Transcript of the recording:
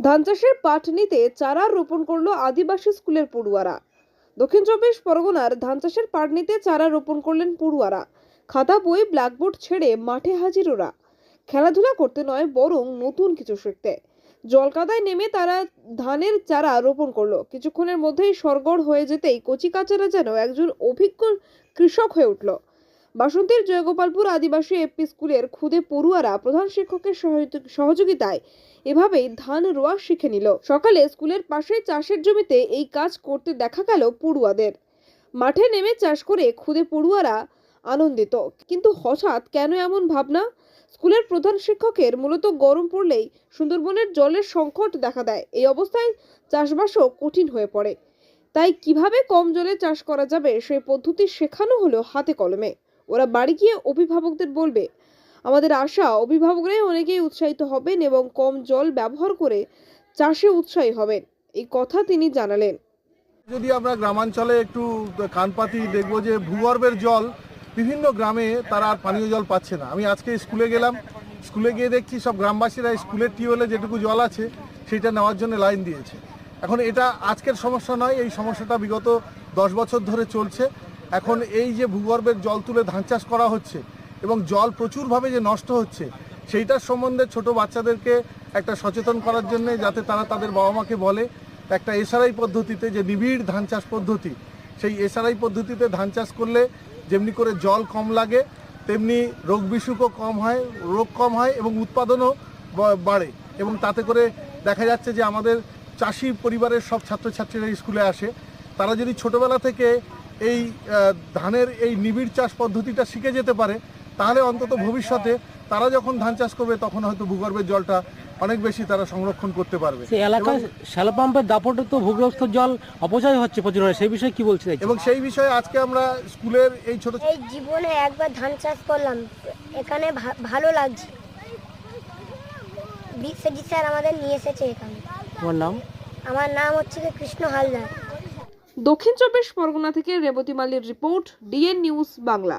ধান চাষের পাট নিতে চারা রোপণ করল আদিবাসী স্কুলের পড়ুয়ারা। দক্ষিণ চব্বিশ পরগনার ধান চাষের পাট নিতে চারা রোপণ করলেন পড়ুয়ারা। খাতা, বই, ব্ল্যাকবোর্ড ছেড়ে মাঠে হাজির ওরা। খেলাধুলা করতে নয়, বরং নতুন কিছু শিখতে। জলকাদায় নেমে তারা ধানের চারা রোপণ করল। কিছুক্ষণের মধ্যেই সরগড় হয়ে যেতেই কচিকাচারা যেন একজন অভিজ্ঞ কৃষক হয়ে উঠল। বাসন্তীর জয়গোপালপুর আদিবাসী এপি স্কুলের খুদে পড়ুয়ারা প্রধান শিক্ষকের সহযোগি- সহযোগিতায় এভাবেই ধান রোয়া শিখে নিল। সকালে স্কুলের পাশে চাষের জমিতে এই কাজ করতে দেখা গেল পড়ুয়াদের। মাঠে নেমে চাষ করে খুদে পড়ুয়ারা আনন্দিত। কিন্তু হঠাৎ কেন এমন ভাবনা? স্কুলের প্রধান শিক্ষকের মূলত গরম পড়লেই সুন্দরবনের জলের সংকট দেখা দেয়। এই অবস্থায় চাষবাসও কঠিন হয়ে পড়ে। তাই কীভাবে কম জলে চাষ করা যাবে সেই পদ্ধতি শেখানো হলো হাতে কলমে। ওরা বাড়ি গিয়ে অভিভাবকদের বলবে। আমাদের আশা, অভিভাবকরাই অনেকেই উৎসাহিত হবেন এবং কম জল ব্যবহার করে চাষে উৎসাহী হবেন। এই কথা তিনি জানালেন। যদি আমরা গ্রামাঞ্চলে একটু কান পাতি দেখব যে ভূগর্ভের জল, বিভিন্ন গ্রামে তারা আর পানীয় জল পাচ্ছে না। আমি আজকে স্কুলে গেলাম, স্কুলে গিয়ে দেখছি সব গ্রামবাসীরা স্কুলের টিউবওয়েলে যেটুকু জল আছে সেটা নেওয়ার জন্য লাইন দিয়েছে। এখন এটা আজকের সমস্যা নয়, এই সমস্যাটা বিগত দশ বছর ধরে চলছে। এখন এই যে ভূগর্ভের জল তুলে ধান চাষ করা হচ্ছে এবং জল প্রচুরভাবে যে নষ্ট হচ্ছে, সেইটার সম্বন্ধে ছোট বাচ্চাদেরকে একটা সচেতন করার জন্য যাতে তারা তাদের বাবা মাকে বলে একটা এসআরআই পদ্ধতিতে যে নিবিড় ধান চাষ পদ্ধতি, সেই এসআরআই পদ্ধতিতে ধান চাষ করলে যেমনি করে জল কম লাগে, তেমনি রোগ বিসুখও কম হয়, রোগ কম হয় এবং উৎপাদনও বাড়ে এবং তাতে করে দেখা যাচ্ছে যে আমাদের চাষি পরিবারের সব ছাত্রছাত্রীরা স্কুলে আসে। তারা যদি ছোটবেলা থেকে এই ধানের এই নিবিড় চাষ পদ্ধতিটা শিখে যেতে পারে তাহলে অন্তত ভবিষ্যতে তারা যখন ধান চাষ করবে তখন হয়তো ভূগর্ভের জলটা অনেক বেশি তারা সংরক্ষণ করতে পারবে। সেই এলাকায় শ্যালো পাম্পের দাপটে তো ভূগর্ভস্থ জল অপচয় হচ্ছে প্রচুর সেই বিষয়ে কি বলছি এবং সেই বিষয়ে আজকে আমরা স্কুলের এই ছোট এই জীবনে একবার ধান চাষ করলাম এখানে ভা- ভালো লাগছে। স্যার আমাদের নিয়ে এসেছে এখানে। তোমার নাম? আমার নাম হচ্ছে কৃষ্ণ হালদার। দক্ষিণ চব্বিশ পরগনা থেকে রেবতী মালির রিপোর্ট ডিএন নিউজ বাংলা।